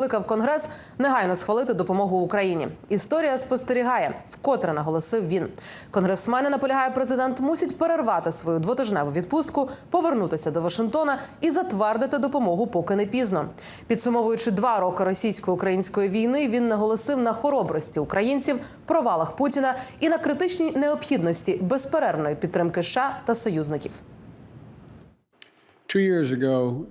Кликав Конгрес негайно схвалити допомогу Україні. Історія спостерігає, вкотре наголосив він. Конгресмени наполягає, президент мусить перервати свою двотижневу відпустку, повернутися до Вашингтона і затвердити допомогу, поки не пізно. Підсумовуючи два роки російсько-української війни, він наголосив на хоробрості українців, провалах Путіна і на критичній необхідності безперервної підтримки США та союзників.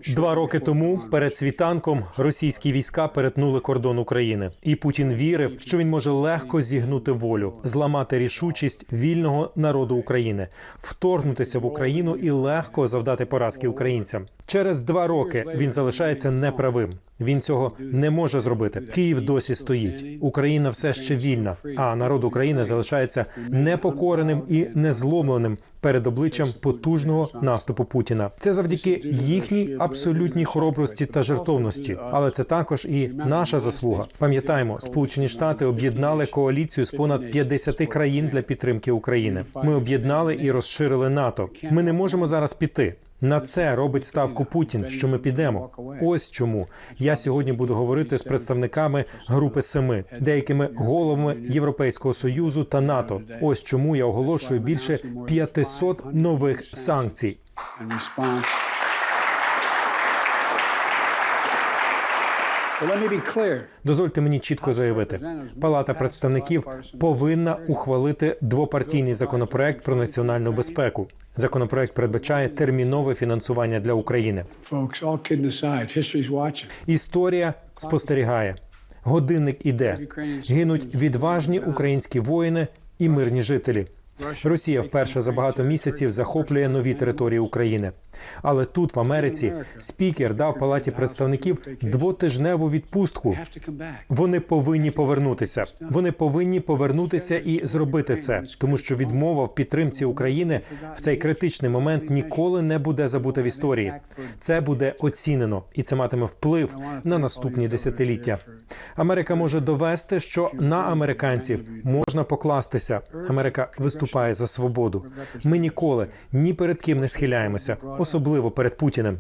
Два роки тому перед світанком російські війська перетнули кордон України, і Путін вірив, що він може легко зігнути волю, зламати рішучість вільного народу України, вторгнутися в Україну і легко завдати поразки українцям. Через два роки він залишається неправим. Він цього не може зробити. Київ досі стоїть. Україна все ще вільна, а народ України залишається непокореним і незломленим перед обличчям потужного наступу Путіна. Це завдяки їхній абсолютній хоробрості та жертовності. Але це також і наша заслуга. Пам'ятаємо, Сполучені Штати об'єднали коаліцію з понад 50 країн для підтримки України. Ми об'єднали і розширили НАТО. Ми не можемо зараз піти. На це робить ставку Путін, що ми підемо. Ось чому я сьогодні буду говорити з представниками Групи Семи, деякими головами Європейського союзу та НАТО. Ось чому я оголошую більше 500 нових санкцій. Дозвольте мені чітко заявити, Палата представників повинна ухвалити двопартійний законопроект про національну безпеку. Законопроект передбачає термінове фінансування для України. Історія спостерігає. Годинник іде. Гинуть відважні українські воїни і мирні жителі. Росія вперше за багато місяців захоплює нові території України. Але тут, в Америці, спікер дав палаті представників двотижневу відпустку. Вони повинні повернутися. Вони повинні повернутися і зробити це, тому що відмова в підтримці України в цей критичний момент ніколи не буде забута в історії. Це буде оцінено, і це матиме вплив на наступні десятиліття. Америка може довести, що на американців можна покластися. Америка виступає за свободу. Ми ніколи ні перед ким не схиляємося, особливо перед Путіним.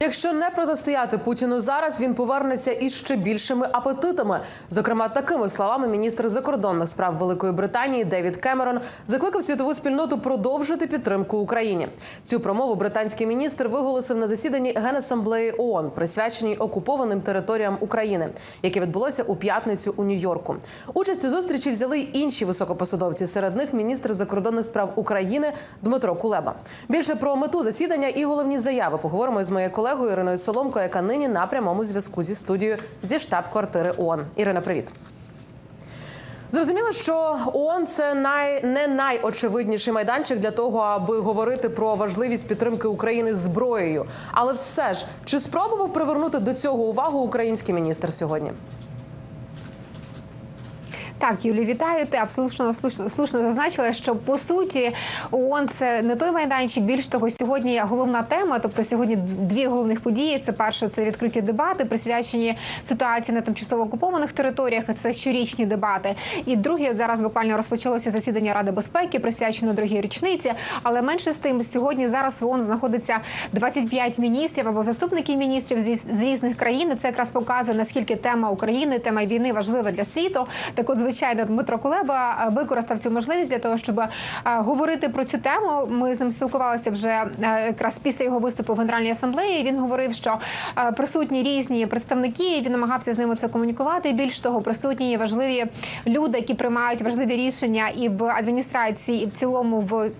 Якщо не протистояти Путіну зараз, він повернеться із ще більшими апетитами. Зокрема, такими словами міністр закордонних справ Великої Британії Девід Кемерон закликав світову спільноту продовжити підтримку Україні. Цю промову британський міністр виголосив на засіданні Генасамблеї ООН, присвяченій окупованим територіям України, яке відбулося у п'ятницю у Нью-Йорку. Участь у зустрічі взяли й інші високопосадовці. Серед них міністр закордонних справ України Дмитро Кулеба. Більше про мету засідання і головні заяви поговоримо з моєю колегою Іриною Соломко, яка нині на прямому зв'язку зі студією зі штаб-квартири ООН. Ірина, привіт. Зрозуміло, що ООН – це най не найочевидніший майданчик для того, аби говорити про важливість підтримки України зброєю. Але все ж чи спробував привернути до цього увагу український міністр сьогодні? Так, Юлі, вітаю. Ти абсолютно слушно, слушно зазначила, що по суті ООН – це не той майданчик. Більш того, сьогодні головна тема. Тобто сьогодні дві головних події. Це перше, це відкриті дебати, присвячені ситуації на тимчасово окупованих територіях. Це щорічні дебати. І друге, зараз буквально розпочалося засідання Ради безпеки, присвячено другій річниці. Але менше з тим, сьогодні зараз в ООН знаходиться 25 міністрів або заступників міністрів з різних країн. Це якраз показує наскільки тема України, тема війни важлива для світу. Так, от звичайно, Дмитро Кулеба е, використав цю можливість для того, щоб е, говорити про цю тему. Ми з ним спілкувалися вже е, якраз після його виступу в Генеральній асамблеї. Він говорив, що присутні різні представники. Він намагався з ними це комунікувати. Більш того, присутні є важливі люди, які приймають важливі рішення і в адміністрації, і в цілому в,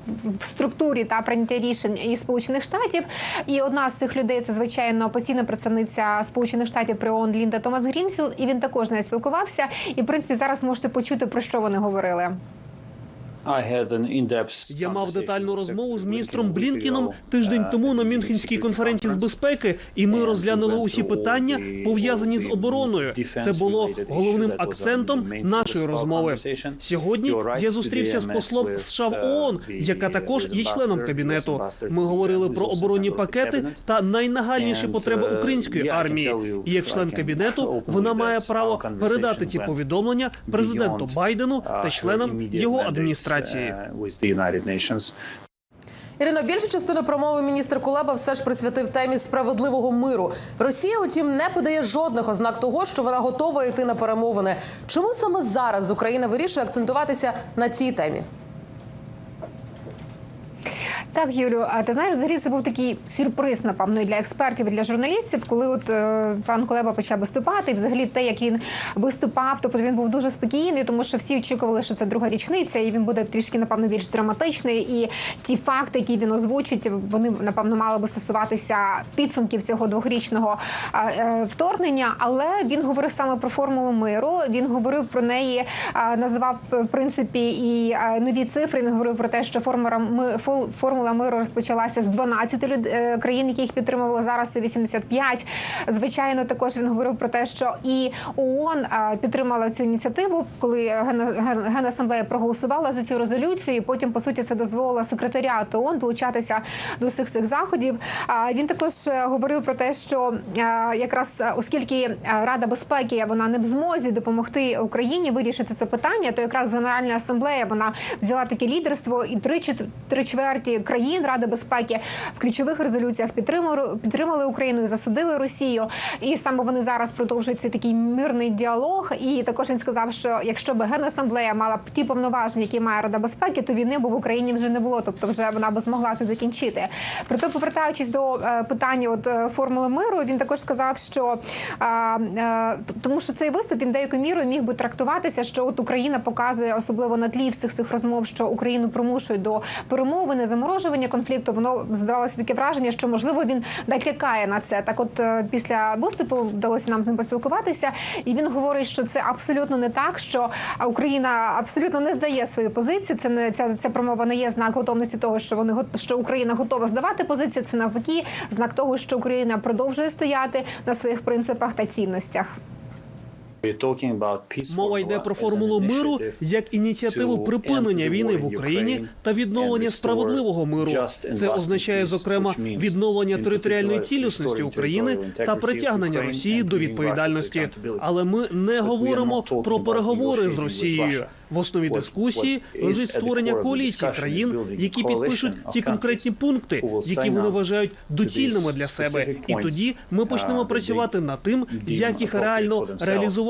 в структурі та прийняття рішень і Сполучених Штатів. І одна з цих людей це звичайно постійна представниця Сполучених Штатів при ООН Лінда Томас Грінфілд. І він також з нею спілкувався. І в принципі зараз можете почути про що вони говорили. Я мав детальну розмову з міністром Блінкіном тиждень тому на Мюнхенській конференції з безпеки, і ми розглянули усі питання пов'язані з обороною. Це було головним акцентом нашої розмови. Сьогодні я зустрівся з послом США в ООН, яка також є членом кабінету. Ми говорили про оборонні пакети та найнагальніші потреби української армії. І як член кабінету вона має право передати ці повідомлення президенту Байдену та членам його адміністрації. Ірино, більшу частину промови міністр Кулеба все ж присвятив темі справедливого миру. Росія, утім, не подає жодних ознак того, що вона готова йти на перемовини. Чому саме зараз Україна вирішує акцентуватися на цій темі? Так, Юлю, а ти знаєш, взагалі це був такий сюрприз, напевно, і для експертів, і для журналістів, коли от е, пан Кулеба почав виступати, і взагалі те, як він виступав, тобто він був дуже спокійний, тому що всі очікували, що це друга річниця, і він буде трішки, напевно, більш драматичний. І ті факти, які він озвучить, вони напевно мали би стосуватися підсумків цього двохрічного е, вторгнення. Але він говорив саме про формулу миру. Він говорив про неї, називав в принципі і е, нові цифри. Він говорив про те, що формула ми фол- миру розпочалася з 12 люд- е, країн, які їх підтримували. Зараз це 85. Звичайно, також він говорив про те, що і ООН е, підтримала цю ініціативу, коли Ген- Ген- Генасамблея проголосувала за цю резолюцію. і Потім, по суті, це дозволило секретаріату ООН долучатися до всіх цих заходів. Він також е, говорив про те, що якраз оскільки Рада безпеки вона не в змозі допомогти Україні вирішити це питання, то якраз Генеральна асамблея вона взяла таке лідерство, і три три чверті країн Ради безпеки в ключових резолюціях підтримали підтримали Україну і засудили Росію. І саме вони зараз продовжують цей такий мирний діалог. І також він сказав, що якщо б Генасамблея мала б ті повноваження, які має Рада безпеки, то війни б в Україні вже не було. Тобто, вже вона б змогла це закінчити. Проте, повертаючись до е, питання от е, формули миру, він також сказав, що е, е, тому, що цей виступ він деякою мірою міг би трактуватися, що от Україна показує особливо на тлі всіх цих розмов, що Україну примушують до перемовини, заморожування конфлікту. Воно здавалося таке враження, що можливо він натякає на це. Так, от е, після виступу вдалося нам з ним поспілкуватися, і він говорить, що це абсолютно не так, що Україна абсолютно не здає свою позицію. Це не ця, ця промова не є знак готовності того, що вони що Україна готова здавати позиції. Це навпаки знак того, що Україна продовжує стояти на своїх принципах та цінностях. Мова йде про формулу миру як ініціативу припинення війни в Україні та відновлення справедливого миру. Це означає зокрема відновлення територіальної цілісності України та притягнення Росії до відповідальності. Але ми не говоримо про переговори з Росією. В основі дискусії лежить створення коаліції країн, які підпишуть ті конкретні пункти, які вони вважають доцільними для себе. І тоді ми почнемо працювати над тим, як їх реально реалізувати.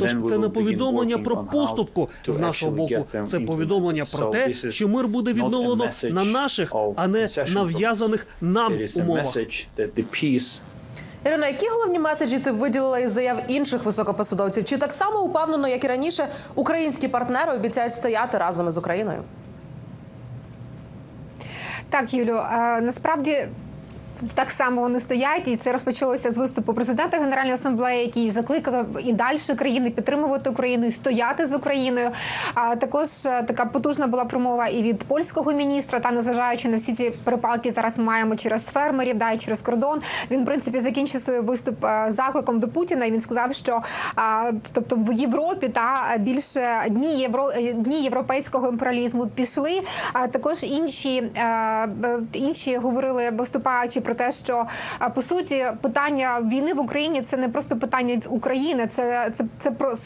Тож це не повідомлення про поступку з нашого боку. Це повідомлення про те, що мир буде відновлено на наших, а не нав'язаних нам умовах. Ірина, які головні меседжі ти виділила із заяв інших високопосадовців? Чи так само упевнено, як і раніше, українські партнери обіцяють стояти разом із Україною? Так, Юлю, насправді. Так само вони стоять, і це розпочалося з виступу президента Генеральної асамблеї, який закликав і далі країни підтримувати Україну і стояти з Україною. А також е, така потужна була промова і від польського міністра. Та незважаючи на всі ці перепалки, зараз маємо через фермерів, да і через кордон. Він в принципі закінчив свій виступ е, закликом до Путіна. І він сказав, що а, тобто в Європі та більше дні євро е, дні європейського імперіалізму пішли. А також інші, е, інші говорили виступаючи про те, що по суті питання війни в Україні це не просто питання України, це це, це про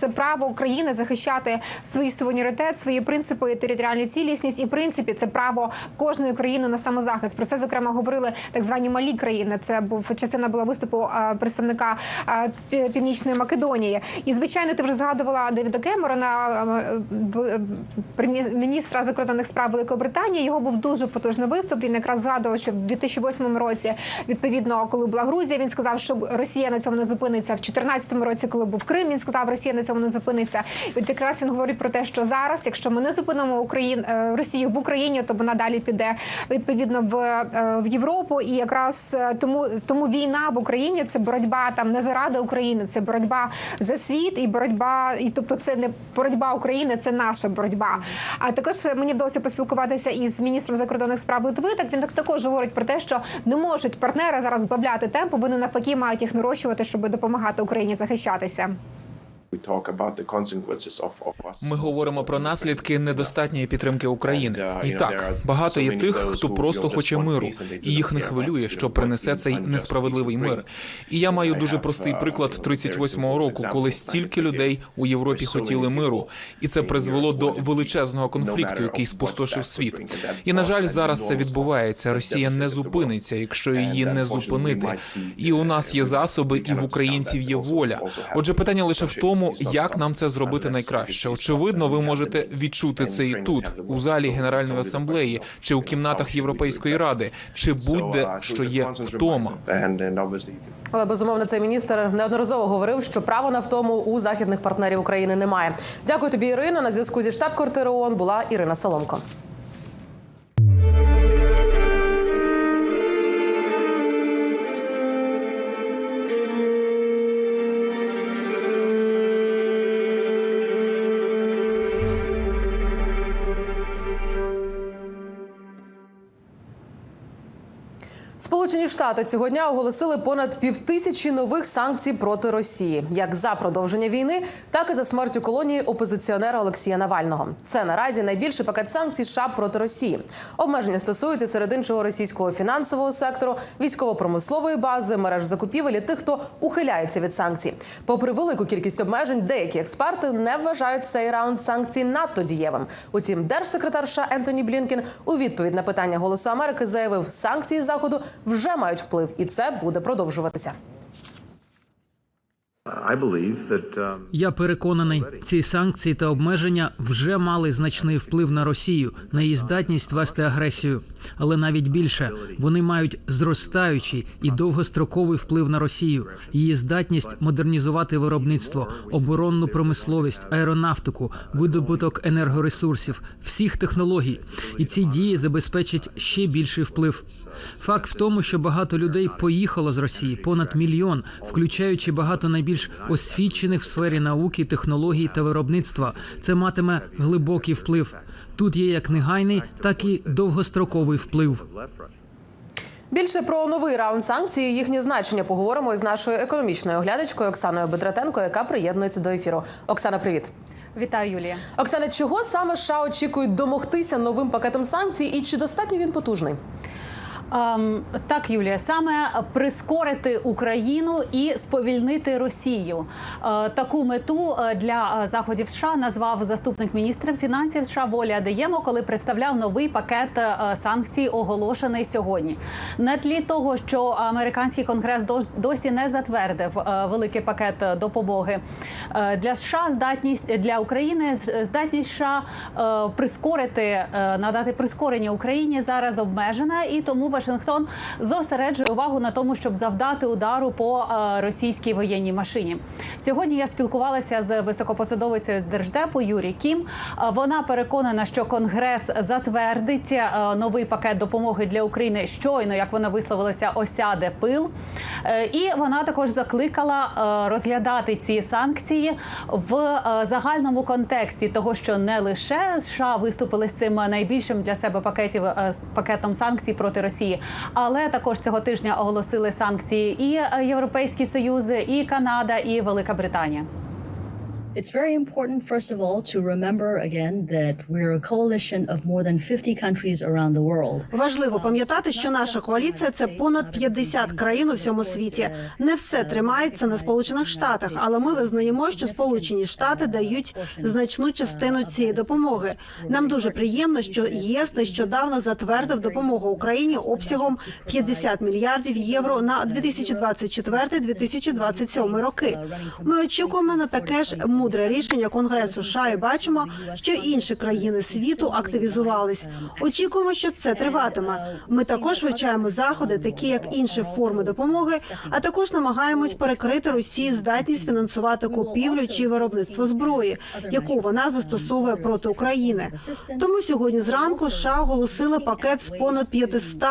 це право України захищати свій суверенітет, свої принципи і територіальну цілісність. І в принципі це право кожної країни на самозахист. Про це зокрема говорили так звані малі країни. Це був частина була виступу представника Північної Македонії. І звичайно, ти вже згадувала Девіда Кемерона, прем'єр- міністра закордонних справ Великої Британії. Його був дуже потужний виступ. Він якраз згадував, що в 2008 році, відповідно, коли була Грузія, він сказав, що Росія на цьому не зупиниться. В 2014 році, коли був Крим, він сказав, що Росія на цьому не зупиниться. І от якраз він говорить про те, що зараз, якщо ми не зупинимо Україн е, Росію в Україні, то вона далі піде відповідно в, е, в Європу. І якраз е, тому тому війна в Україні це боротьба там не заради України, це боротьба за світ і боротьба, і тобто це не боротьба України, це наша боротьба. А також мені вдалося поспілкуватися із міністром закордонних справ Литви. Так він так також говорить про те, що не можуть партнери зараз збавляти темпу, вони навпаки мають їх нарощувати, щоб допомагати Україні захищатися. Ми говоримо про наслідки недостатньої підтримки України. І так багато є тих, хто просто хоче миру, і їх не хвилює, що принесе цей несправедливий мир. І я маю дуже простий приклад 38-го року, коли стільки людей у Європі хотіли миру, і це призвело до величезного конфлікту, який спустошив світ. І на жаль, зараз це відбувається. Росія не зупиниться, якщо її не зупинити. І у нас є засоби, і в українців є воля. Отже, питання лише в тому, як нам це зробити найкраще. Очевидно, ви можете відчути це і тут, у залі Генеральної асамблеї, чи у кімнатах Європейської ради, чи будь-де що є втома. Але безумовно цей міністр неодноразово говорив, що права на втому у західних партнерів України немає. Дякую тобі, Ірина. На зв'язку зі штаб-квартири ООН була Ірина Соломко. Сполучені Штати цього дня оголосили понад півтисячі нових санкцій проти Росії, як за продовження війни, так і за смертю колонії опозиціонера Олексія Навального. Це наразі найбільший пакет санкцій США проти Росії. Обмеження стосуються серед іншого російського фінансового сектору, військово-промислової бази, мереж закупівель і тих, хто ухиляється від санкцій. Попри велику кількість обмежень, деякі експерти не вважають цей раунд санкцій надто дієвим. Утім, держсекретар США Ентоні Блінкен у відповідь на питання Голосу Америки заявив, санкції заходу вже мають вплив, і це буде продовжуватися. Я переконаний, ці санкції та обмеження вже мали значний вплив на Росію, на її здатність вести агресію. Але навіть більше вони мають зростаючий і довгостроковий вплив на Росію, її здатність модернізувати виробництво, оборонну промисловість, аеронавтику, видобуток енергоресурсів, всіх технологій. І ці дії забезпечать ще більший вплив. Факт в тому, що багато людей поїхало з Росії, понад мільйон, включаючи багато найбільш освічених в сфері науки, технологій та виробництва. Це матиме глибокий вплив. Тут є як негайний, так і довгостроковий вплив. Більше про новий раунд санкцій і їхнє значення поговоримо із нашою економічною оглядачкою Оксаною Бедратенко, яка приєднується до ефіру. Оксана, привіт. Вітаю, Юлія. Оксана, чого саме США очікують домогтися новим пакетом санкцій, і чи достатньо він потужний? Ем, так, Юлія, саме прискорити Україну і сповільнити Росію. Е, таку мету е, для е, заходів США назвав заступник міністра фінансів США Воля Адеємо, коли представляв новий пакет санкцій, оголошений сьогодні. На тлі того, що американський конгрес досі не затвердив великий пакет допомоги для США, здатність для України здатність США прискорити надати прискорення Україні зараз обмежена, і тому Вашингтон зосереджує увагу на тому, щоб завдати удару по е, російській воєнній машині. Сьогодні я спілкувалася з високопосадовицею з держдепу Юрі Кім. Е, Вона переконана, що Конгрес затвердить е, новий пакет допомоги для України щойно, як вона висловилася, осяде пил. І вона також закликала розглядати ці санкції в загальному контексті того, що не лише США виступили з цим найбільшим для себе пакетів пакетом санкцій проти Росії, але також цього тижня оголосили санкції і е, Європейський Союз, і Канада, і Велика Британія. It's very important, first of all, to remember again that we're a coalition of more than 50 countries around the world. Важливо пам'ятати, що наша коаліція це понад 50 країн у всьому світі. Не все тримається на сполучених штатах, але ми визнаємо, що Сполучені Штати дають значну частину цієї допомоги. Нам дуже приємно, що ЄС нещодавно затвердив допомогу Україні обсягом 50 мільярдів євро на 2024-2027 роки. Ми очікуємо на таке ж мудре рішення Конгресу США і бачимо, що інші країни світу активізувались. Очікуємо, що це триватиме. Ми також вивчаємо заходи, такі як інші форми допомоги, а також намагаємось перекрити Росії здатність фінансувати купівлю чи виробництво зброї, яку вона застосовує проти України. Тому сьогодні зранку США оголосили пакет з понад 500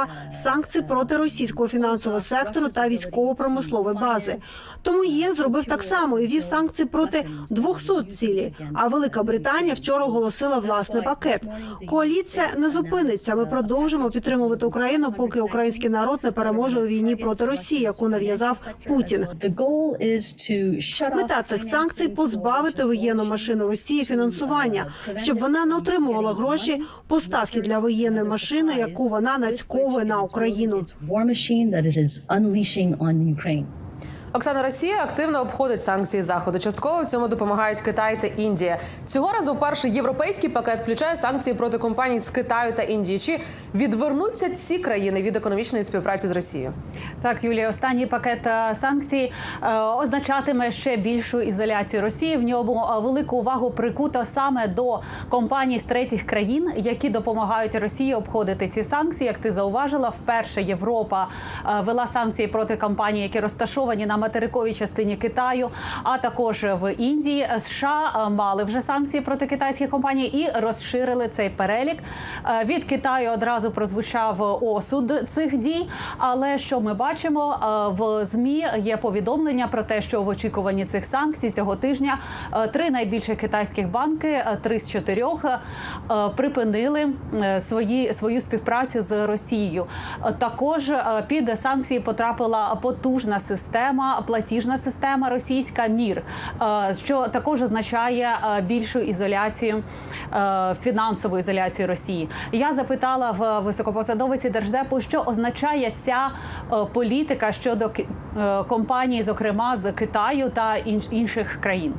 санкцій проти російського фінансового сектору та військово-промислової бази. Тому ЄС зробив так само і вів санкції проти 200 цілі. А Велика Британія вчора оголосила власний пакет. Коаліція не зупиниться. Ми продовжимо підтримувати Україну, поки український народ не переможе у війні проти Росії, яку нав'язав Путін. Мета цих санкцій позбавити воєнну машину Росії фінансування, щоб вона не отримувала гроші поставки для воєнної машини, яку вона нацьковує на Україну. war machine that it is unleashing on Ukraine. Оксана Росія активно обходить санкції заходу. Частково в цьому допомагають Китай та Індія. Цього разу вперше європейський пакет включає санкції проти компаній з Китаю та Індії. Чи відвернуться ці країни від економічної співпраці з Росією? Так, Юлія, останній пакет е, санкцій е, означатиме ще більшу ізоляцію Росії. В ньому е, велику увагу прикуто саме до компаній з третіх країн, які допомагають Росії обходити ці санкції. Як ти зауважила, вперше Європа е, вела санкції проти компаній, які розташовані на материковій частині Китаю, а також в Індії. США е, мали вже санкції проти китайських компаній і розширили цей перелік. Е, Від Китаю одразу прозвучав осуд цих дій. Але що ми бачимо е, в змі є повідомлення про те, що в очікуванні цих санкцій цього тижня три найбільших китайських банки, три з чотирьох, припинили свої свою співпрацю з Росією. Також під санкції потрапила потужна система, платіжна система російська мір, е, що також означає е, більшу ізоляцію е, фінансову ізоляцію Росії. Я запитала в високопосадовиці держдепу, що означає ця політика щодо компаній, зокрема з Китаю та інших країн.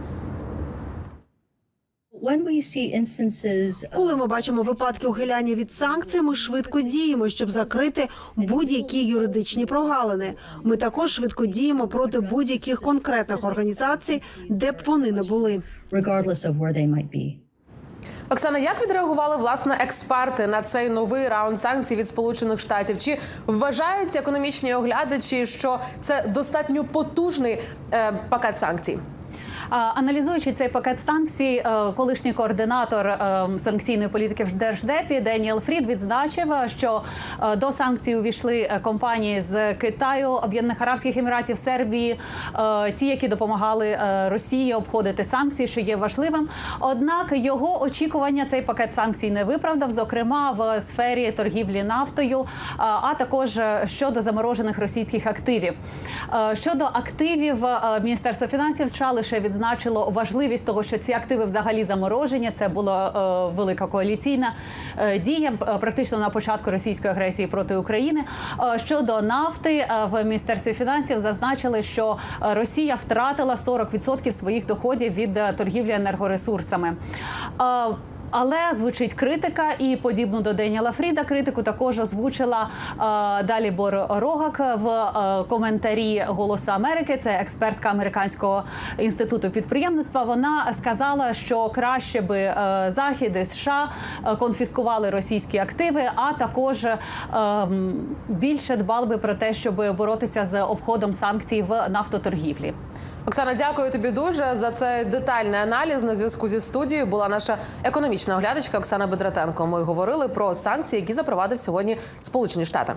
Коли ми бачимо випадки ухиляння від санкцій, ми швидко діємо, щоб закрити будь-які юридичні прогалини. Ми також швидко діємо проти будь-яких конкретних організацій, де б вони не були. Оксана, як відреагували власне експерти на цей новий раунд санкцій від Сполучених Штатів? Чи вважають економічні оглядачі, що це достатньо потужний е, пакет санкцій? Аналізуючи цей пакет санкцій, е, колишній координатор е, санкційної політики в держдепі Деніел Фрід відзначив, що е, до санкцій увійшли компанії з Китаю, Об'єднаних Арабських Еміратів, Сербії, ті, які допомагали Росії обходити санкції, що є важливим. Однак його очікування цей пакет санкцій не виправдав, зокрема в сфері торгівлі нафтою, а також щодо заморожених російських активів. Щодо активів, Міністерство фінансів США лише відзначило важливість того, що ці активи взагалі заморожені. Це була е, велика коаліційна е, дія е, практично на початку російської агресії проти України. Е, Щодо нафти е, в міністерстві фінансів зазначили, що Росія втратила 40% своїх доходів від е, торгівлі енергоресурсами. Е, але звучить критика, і подібну до Деніела Фріда критику також озвучила е, далі Бор Рогак в е, коментарі Голосу Америки. Це експертка американського інституту підприємництва. Вона сказала, що краще би е, західи США е, конфіскували російські активи, а також е, більше дбали би про те, щоб боротися з обходом санкцій в нафтоторгівлі. Оксана, дякую тобі дуже за цей детальний аналіз. На зв'язку зі студією була наша економічна оглядачка Оксана Бедратенко. Ми говорили про санкції, які запровадив сьогодні Сполучені Штати.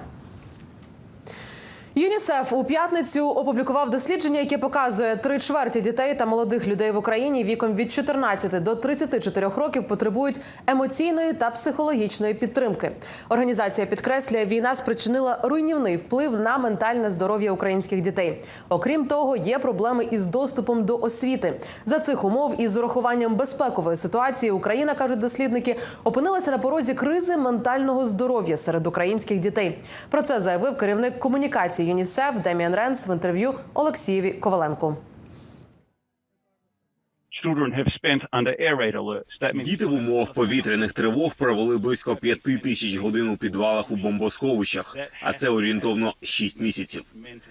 ЮНІСЕФ у п'ятницю опублікував дослідження, яке показує, три чверті дітей та молодих людей в Україні віком від 14 до 34 років потребують емоційної та психологічної підтримки. Організація підкреслює, війна спричинила руйнівний вплив на ментальне здоров'я українських дітей. Окрім того, є проблеми із доступом до освіти. За цих умов і з урахуванням безпекової ситуації Україна кажуть дослідники опинилася на порозі кризи ментального здоров'я серед українських дітей. Про це заявив керівник комунікації ЮНІСЕФ Деміан Ренс в інтерв'ю Олексієві Коваленку. Діти в умовах повітряних тривог провели близько п'яти тисяч годин у підвалах у бомбосховищах, а це орієнтовно шість місяців.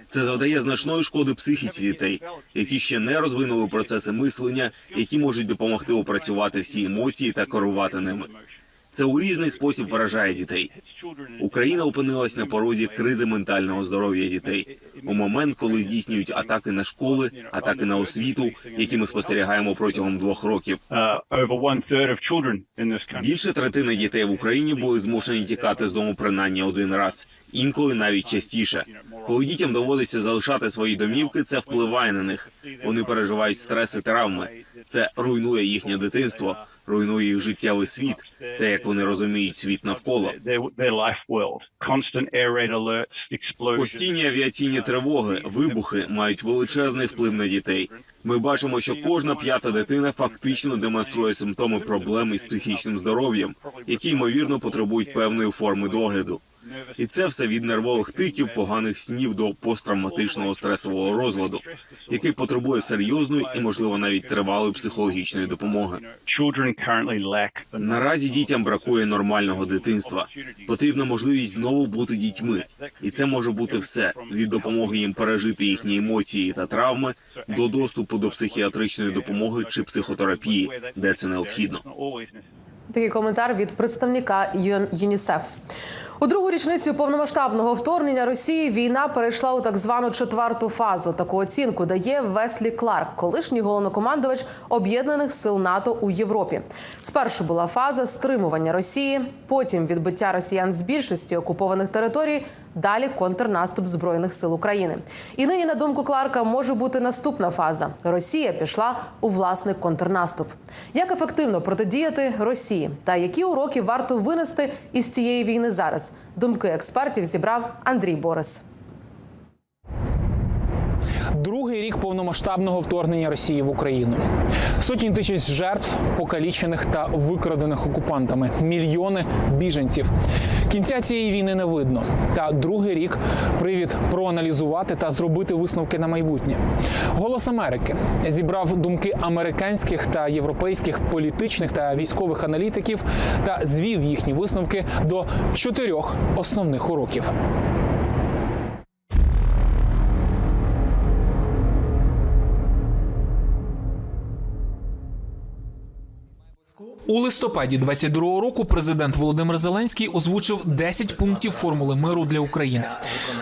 Це завдає значної шкоди психіці дітей, які ще не розвинули процеси мислення, які можуть допомогти опрацювати всі емоції та керувати ними. Це у різний спосіб виражає дітей. Україна опинилась на порозі кризи ментального здоров'я дітей у момент, коли здійснюють атаки на школи, атаки на освіту, які ми спостерігаємо протягом двох років. Більше третини дітей в Україні були змушені тікати з дому принаймні один раз, інколи навіть частіше. Коли дітям доводиться залишати свої домівки, це впливає на них. Вони переживають стрес і травми. Це руйнує їхнє дитинство, руйнує їх життєвий світ, те, як вони розуміють світ навколо. Постійні авіаційні тривоги, вибухи мають величезний вплив на дітей. Ми бачимо, що кожна п'ята дитина фактично демонструє симптоми проблем із психічним здоров'ям, які ймовірно потребують певної форми догляду. І це все від нервових тиків, поганих снів до посттравматичного стресового розладу, який потребує серйозної і, можливо, навіть тривалої психологічної допомоги. Наразі дітям бракує нормального дитинства. Потрібна можливість знову бути дітьми, і це може бути все від допомоги їм пережити їхні емоції та травми до доступу до психіатричної допомоги чи психотерапії, де це необхідно. Такий коментар від представника ЮН- ЮНІСЕФ. У другу річницю повномасштабного вторгнення Росії війна перейшла у так звану четверту фазу. Таку оцінку дає Веслі Кларк, колишній головнокомандувач об'єднаних сил НАТО у Європі. Спершу була фаза стримування Росії, потім відбиття росіян з більшості окупованих територій. Далі контрнаступ збройних сил України. І нині, на думку Кларка, може бути наступна фаза. Росія пішла у власний контрнаступ. Як ефективно протидіяти Росії та які уроки варто винести із цієї війни зараз? Думки експертів зібрав Андрій Борис. Другий рік повномасштабного вторгнення Росії в Україну. Сотні тисяч жертв, покалічених та викрадених окупантами, мільйони біженців. Кінця цієї війни не видно. Та другий рік привід проаналізувати та зробити висновки на майбутнє. Голос Америки зібрав думки американських та європейських політичних та військових аналітиків та звів їхні висновки до чотирьох основних уроків. У листопаді 22-го року президент Володимир Зеленський озвучив 10 пунктів формули миру для України.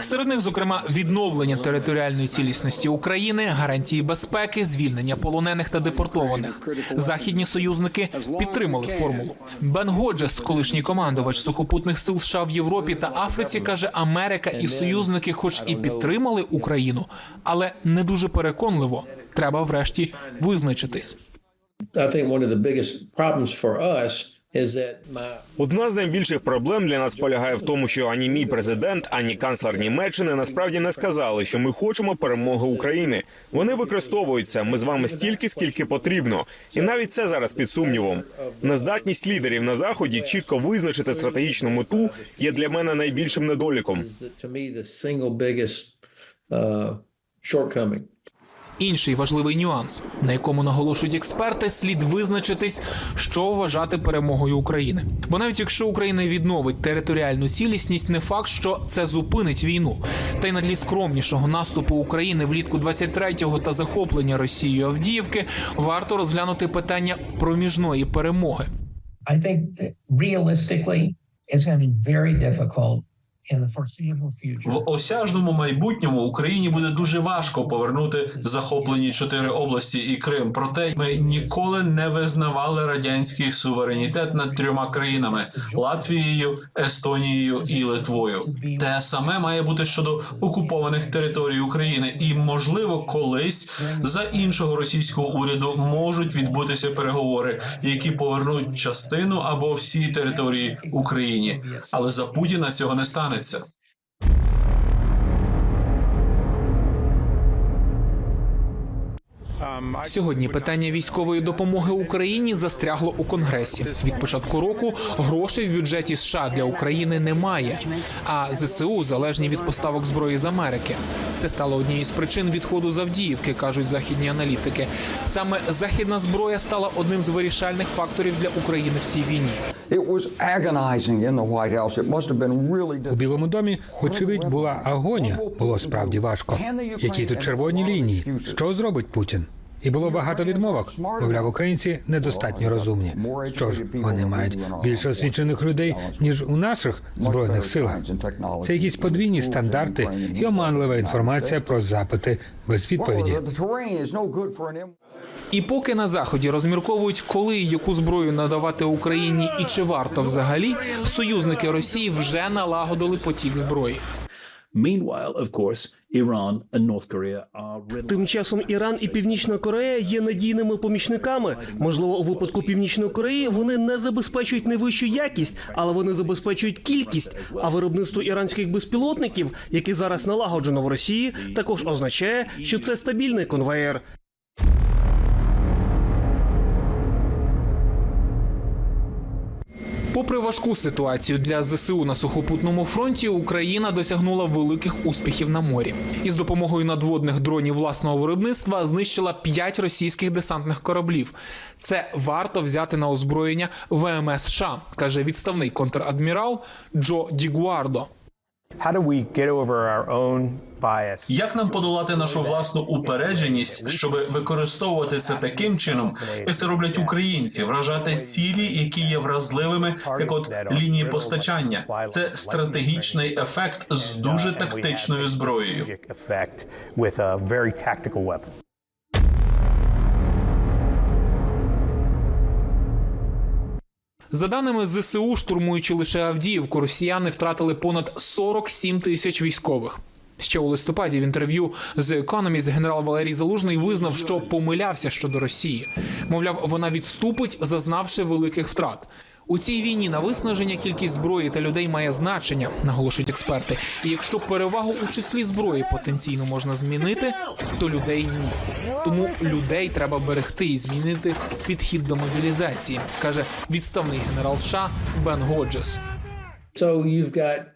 Серед них, зокрема, відновлення територіальної цілісності України, гарантії безпеки, звільнення полонених та депортованих. Західні союзники підтримали формулу. Бен Годжес, колишній командувач сухопутних сил США в Європі та Африці, каже: Америка і союзники, хоч і підтримали Україну, але не дуже переконливо. Треба врешті визначитись. Одна з найбільших проблем для нас полягає в тому, що ані мій президент, ані канцлер Німеччини насправді не сказали, що ми хочемо перемоги України. Вони використовуються. Ми з вами стільки, скільки потрібно, і навіть це зараз під сумнівом. Нездатність лідерів на заході чітко визначити стратегічну мету є для мене найбільшим недоліком. Інший важливий нюанс, на якому наголошують експерти, слід визначитись, що вважати перемогою України. Бо навіть якщо Україна відновить територіальну цілісність, не факт, що це зупинить війну. Та й на тлі скромнішого наступу України влітку 23-го та захоплення Росією Авдіївки варто розглянути питання проміжної перемоги. I think that В осяжному майбутньому Україні буде дуже важко повернути захоплені чотири області і Крим. Проте ми ніколи не визнавали радянський суверенітет над трьома країнами Латвією, Естонією і Литвою. Те саме має бути щодо окупованих територій України, і можливо, колись за іншого російського уряду можуть відбутися переговори, які повернуть частину або всі території Україні. Але за Путіна цього не Planica Сьогодні питання військової допомоги Україні застрягло у Конгресі. Від початку року грошей в бюджеті США для України немає. А ЗСУ залежні від поставок зброї з Америки. Це стало однією з причин відходу з Авдіївки, кажуть західні аналітики. Саме західна зброя стала одним з вирішальних факторів для України в цій війні. У Білому домі, очевидь, була агонія. Було справді важко. Які тут червоні лінії? Що зробить Путін? І було багато відмовок. Мовляв, українці недостатньо розумні. Що ж, вони мають більше освічених людей ніж у наших збройних силах. Це якісь подвійні стандарти і оманлива інформація про запити без відповіді. І поки на заході розмірковують, коли і яку зброю надавати Україні і чи варто взагалі, союзники Росії вже налагодили потік зброї. Тим часом Іран і Північна Корея є надійними помічниками. Можливо, у випадку Північної Кореї вони не забезпечують найвищу якість, але вони забезпечують кількість. А виробництво іранських безпілотників, яке зараз налагоджено в Росії, також означає, що це стабільний конвеєр. Попри важку ситуацію для ЗСУ на сухопутному фронті, Україна досягнула великих успіхів на морі і з допомогою надводних дронів власного виробництва знищила п'ять російських десантних кораблів. Це варто взяти на озброєння ВМС США, каже відставний контрадмірал Джо Дігуардо. Як нам подолати нашу власну упередженість, щоб використовувати це таким чином, як це роблять українці, вражати цілі, які є вразливими, як от лінії постачання. Це стратегічний ефект з дуже тактичною зброєю. За даними ЗСУ, штурмуючи лише Авдіївку, росіяни втратили понад 47 тисяч військових. Ще у листопаді в інтерв'ю з Economist генерал Валерій Залужний визнав, що помилявся щодо Росії. Мовляв, вона відступить, зазнавши великих втрат. У цій війні на виснаження кількість зброї та людей має значення, наголошують експерти. І якщо перевагу у числі зброї потенційно можна змінити, то людей ні. Тому людей треба берегти і змінити підхід до мобілізації, каже відставний генерал США Бен Годжес. So you've got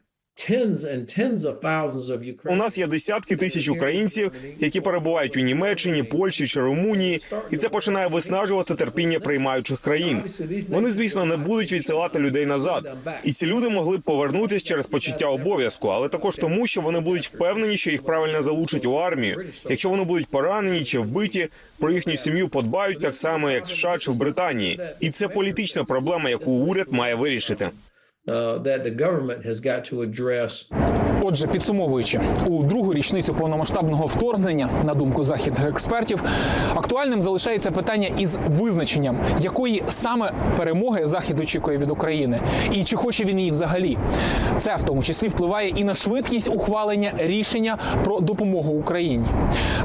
У нас є десятки тисяч українців, які перебувають у Німеччині, Польщі чи Румунії, і це починає виснажувати терпіння приймаючих країн. Вони, звісно, не будуть відсилати людей назад, і ці люди могли б повернутись через почуття обов'язку, але також тому, що вони будуть впевнені, що їх правильно залучать у армію. Якщо вони будуть поранені чи вбиті, про їхню сім'ю подбають так само, як в США чи в Британії. І це політична проблема, яку уряд має вирішити. Uh, that the government has got to address. Отже, підсумовуючи, у другу річницю повномасштабного вторгнення, на думку західних експертів, актуальним залишається питання із визначенням, якої саме перемоги Захід очікує від України, і чи хоче він її взагалі. Це в тому числі впливає і на швидкість ухвалення рішення про допомогу Україні.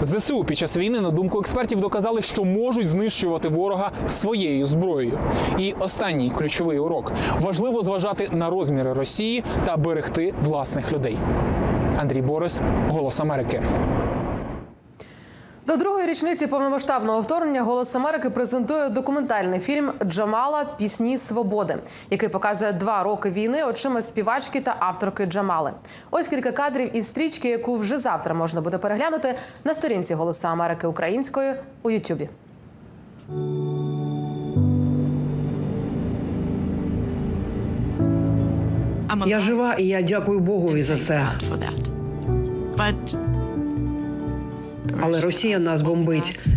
ЗСУ під час війни, на думку експертів, доказали, що можуть знищувати ворога своєю зброєю. І останній ключовий урок важливо зважати на розміри Росії та берегти власних людей. Андрій Борис, Голос Америки. До другої річниці повномасштабного вторгнення Голос Америки презентує документальний фільм Джамала Пісні свободи, який показує два роки війни очима співачки та авторки Джамали. Ось кілька кадрів із стрічки, яку вже завтра можна буде переглянути на сторінці Голосу Америки українською у Ютубі. Я жива, і я дякую Богові за це. Але Росія нас бомбить.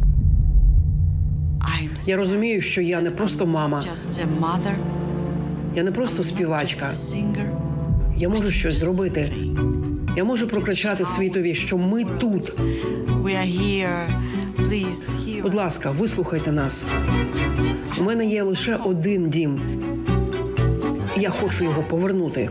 Я розумію, що я не просто мама. Я не просто співачка. Я можу щось зробити. Я можу прокричати світові, що ми тут. Будь ласка, вислухайте нас. У мене є лише один дім. Я хочу його повернути.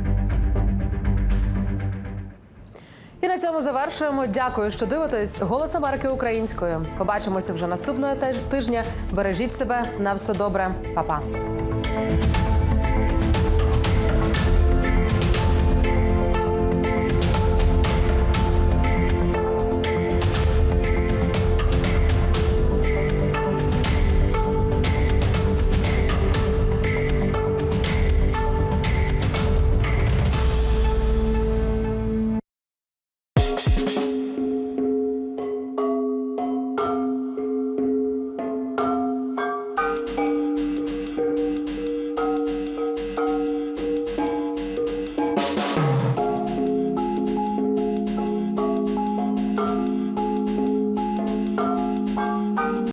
І на цьому завершуємо. Дякую, що дивитесь. Голос Америки українською. Побачимося вже наступного тижня. Бережіть себе на все добре, Па-па.